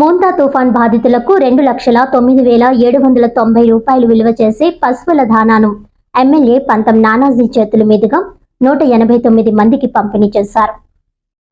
మోంతా తుఫాన్ బాధితులకు రెండు లక్షల తొమ్మిది వేల ఏడు వందల తొంభై రూపాయలు విలువ చేసే పశువుల దానాను ఎమ్మెల్యే పంతం నానాజీ చేతుల మీదుగా నూట ఎనభై తొమ్మిది మందికి పంపిణీ చేశారు.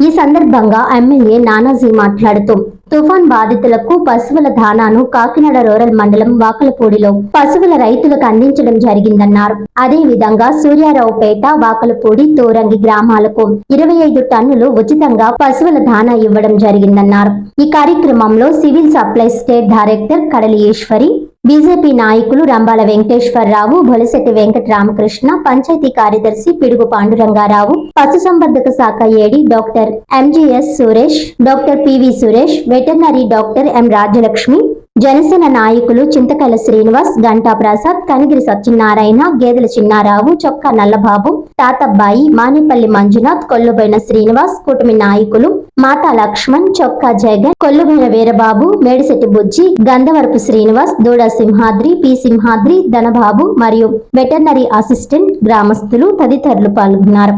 ఈ సందర్భంగా ఎమ్మెల్యే నానాజీ మాట్లాడుతూ తుఫాన్ బాధితులకు పశువుల దానాను కాకినాడ రూరల్ మండలం వాకలపూడిలో పశువుల రైతులకు అందించడం జరిగిందన్నారు. అదే విధంగా సూర్యారావుపేట వాకలపూడి తోరంగి గ్రామాలకు ఇరవై ఐదు టన్నులు ఉచితంగా పశువుల దానా ఇవ్వడం జరిగిందన్నారు. ఈ కార్యక్రమంలో సివిల్ సప్లై స్టేట్ డైరెక్టర్ కడలి ఈశ్వరి బీజేపీ నాయకులు రంబాల వెంకటేశ్వరరావు బొలశెట్టి వెంకట రామకృష్ణ పంచాయతీ కార్యదర్శి పిడుగు పాండురంగారావు పశుసంవర్ధక శాఖ AD doctor MGS Suresh doctor PV Suresh veterinary doctor M Rajyalakshmi Janasena నాయకులు చింతకల శ్రీనివాస్ గంటా ప్రసాద్ కనిగిరి సత్యనారాయణ గేదెల చిన్నారావు చొక్కా నల్లబాబు తాతబ్బాయి మానేపల్లి మంజునాథ్ కొల్లుబైన శ్రీనివాస్ కూటమి నాయకులు మాతా లక్ష్మణ్ చొక్కా జగన్ కొల్లుబైన వీరబాబు మేడిశెట్టి బుజ్జి గంధవరపు శ్రీనివాస్ దూడ సింహాద్రి పి సింహాద్రి ధనబాబు మరియు వెటర్నరీ అసిస్టెంట్ గ్రామస్తులు తదితరులు పాల్గొన్నారు.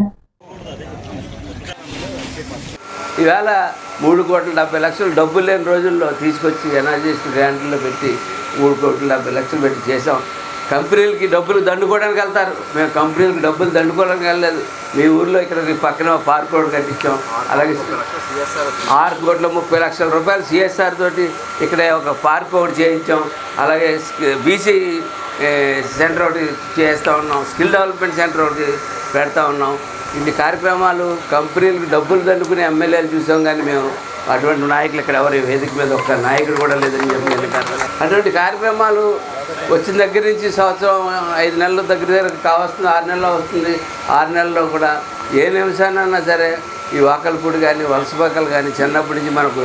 ఈవేళ మూడు కోట్ల డెబ్బై లక్షలు డబ్బులు లేని రోజుల్లో తీసుకొచ్చి ఎనర్జీస్ గ్రాంట్లో పెట్టి మూడు కోట్ల డెబ్బై లక్షలు పెట్టి చేసాం కంపెనీలకి డబ్బులు దండుకోవడానికి వెళ్తారు. మేము కంపెనీలకు డబ్బులు దండుకోవడానికి వెళ్ళలేదు. మీ ఊర్లో ఇక్కడ పక్కన పార్క్ రోడ్ కట్టించాం. అలాగే ఆరు కోట్ల ముప్పై లక్షల రూపాయలు సిఎస్ఆర్ తోటి ఇక్కడ ఒక పార్క్ ఒకటి చేయించాం. అలాగే బీసీ సెంటర్ ఒకటి చేస్తూ ఉన్నాం. స్కిల్ డెవలప్మెంట్ సెంటర్ ఒకటి పెడతా ఉన్నాం. ఇన్ని కార్యక్రమాలు కంపెనీలకు డబ్బులు దండుకునే ఎమ్మెల్యేలు చూసాం కానీ మేము అటువంటి నాయకులు ఇక్కడ ఎవరు వేదిక మీద ఒక్క నాయకుడు కూడా లేదని చెప్పి అటువంటి కార్యక్రమాలు వచ్చిన దగ్గర నుంచి సంవత్సరం ఐదు నెలల దగ్గర దగ్గర కావస్తుంది ఆరు నెలల్లో వస్తుంది. ఆరు నెలల్లో కూడా ఏ నిమిషానన్నా సరే ఈ వాకలపూడి కానీ వలసపక్కలు కానీ చిన్నప్పటి నుంచి మనకు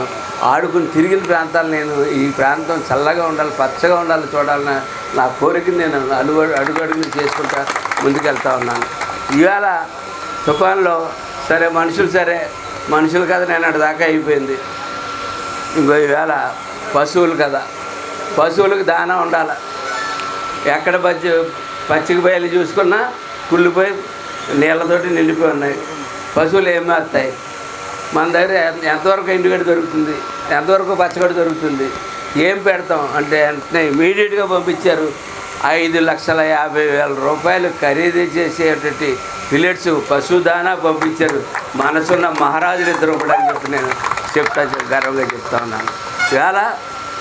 ఆడుకుని తిరిగిన ప్రాంతాలు నేను ఈ ప్రాంతం చల్లగా ఉండాలి పచ్చగా ఉండాలి చూడాలని నా కోరికని నేను అడుగు అడుగు అడుగులు చేసుకుంటా ముందుకెళ్తా ఉన్నాను. ఇవాళ తుఫాన్లో సరే మనుషులు సరే మనుషులు కదా నేను అటు దాకా అయిపోయింది. ఇంకో ఈవేళ పశువులు కదా. పశువులకు దానా ఉండాలి. ఎక్కడ పచ్చి పచ్చిక బయలు చూసుకున్నా కుళ్ళిపోయి నీళ్ళతోటి నిండిపోయి ఉన్నాయి. పశువులు ఏమి వస్తాయి మన దగ్గర ఎంతవరకు ఎండుగడ్డి దొరుకుతుంది? ఎంతవరకు పచ్చగడ్డి దొరుకుతుంది? ఏం పెడతాం? అంటే వెంటనే ఇమీడియట్గా పంపించారు. ఐదు లక్షల యాభై వేల రూపాయలు ఖరీదు చేసేటువంటి పిల్లెట్స్ పశుదానా పంపించారు. మనసున్న మహారాజులు ఇద్దరు కూడా అని చెప్పి నేను చెప్తా గర్వంగా చెప్తా ఉన్నాను. ఇవాళ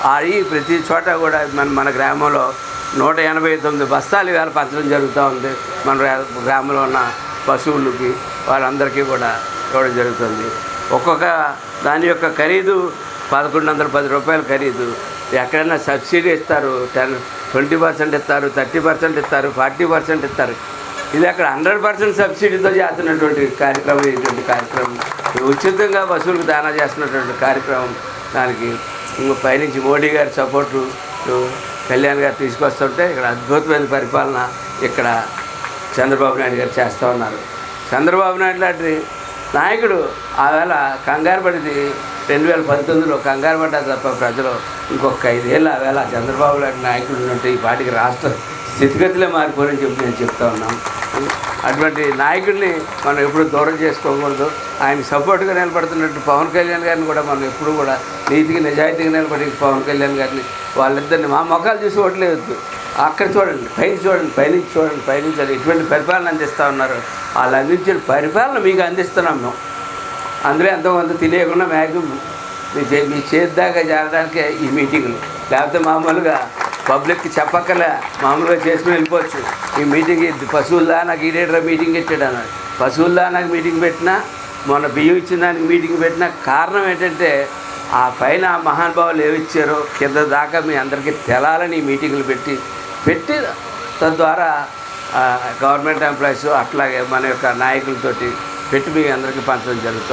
అవి ప్రతి చోట కూడా మన మన గ్రామంలో నూట ఎనభై తొమ్మిది బస్తాలు ఇవాళ పంచడం జరుగుతూ ఉంది. మన గ్రామంలో ఉన్న పశువులకి వాళ్ళందరికీ కూడా ఇవ్వడం జరుగుతుంది. ఒక్కొక్క దాని యొక్క ఖరీదు పదకొండు వందల పది రూపాయల ఖరీదు. ఎక్కడైనా సబ్సిడీ ఇస్తారు టెన్ ట్వంటీ పర్సెంట్ ఇస్తారు థర్టీ పర్సెంట్ ఇస్తారు ఫార్టీ పర్సెంట్ ఇస్తారు. ఇది అక్కడ హండ్రెడ్ పర్సెంట్ సబ్సిడీతో చేస్తున్నటువంటి కార్యక్రమం ఇటువంటి కార్యక్రమం. ఉచితంగా పశువులకు దానా చేస్తున్నటువంటి కార్యక్రమం. దానికి ఇంకో పైనుంచి మోడీ గారి సపోర్టు కళ్యాణ్ గారు తీసుకొస్తుంటే ఇక్కడ అద్భుతమైన పరిపాలన ఇక్కడ చంద్రబాబు నాయుడు గారు చేస్తూ ఉన్నారు. చంద్రబాబు నాయుడు లాంటి నాయకుడు ఆవేళ కంగారు పడింది రెండు వేల పంతొమ్మిదిలో కంగారు పడ్డా తప్ప ప్రజలు ఇంకొక ఐదేళ్ళు ఆవేళ చంద్రబాబు లాంటి నాయకుడు ఉన్నట్టు ఈ పాటికి రాష్ట్ర స్థితిగతులే మారిపోరని చెప్పి నేను చెప్తా ఉన్నాను. అటువంటి నాయకుడిని మనం ఎప్పుడు దూరం చేసుకోకూడదు. ఆయన సపోర్ట్గా నిలబడుతున్నట్టు పవన్ కళ్యాణ్ గారిని కూడా మనం ఎప్పుడు కూడా నీతికి నిజాయితీగా నిలబడి పవన్ కళ్యాణ్ గారిని వాళ్ళిద్దరిని మా మొఖాలు చూసి ఓట్లేదు అక్కడ చూడండి పైన చూడండి పైనుంచి చూడండి పైనుంచి చూడండి. ఎటువంటి పరిపాలన అందిస్తూ ఉన్నారు. వాళ్ళు అందించిన పరిపాలన మీకు అందిస్తున్నాం మేము. అందులో ఎంతోమంది తెలియకుండా మ్యాక్సిమం మీ చే- మీ చేద్దాకా చేరడానికే ఈ మీటింగ్లు లేకపోతే మామూలుగా పబ్లిక్కి చెప్పక్కలే మామూలుగా చేసుకుని వెళ్ళిపోవచ్చు. ఈ మీటింగ్ పశువుల్లా నాకు ఈడేటర్ మీటింగ్ పెట్టాడు అన్నాడు. పశువుల్లా నాకు మీటింగ్ పెట్టినా మొన్న బియ్యం ఇచ్చిన దానికి మీటింగ్ పెట్టిన కారణం ఏంటంటే ఆ పైన ఆ మహానుభావులు ఏమి ఇచ్చారో కింద దాకా మీ అందరికీ తెలాలని ఈ మీటింగ్లు పెట్టి పెట్టి తద్వారా గవర్నమెంట్ ఎంప్లాయీస్ అట్లాగే మన యొక్క నాయకులతోటి పెట్టి మీ అందరికీ పంచడం జరుగుతుంది.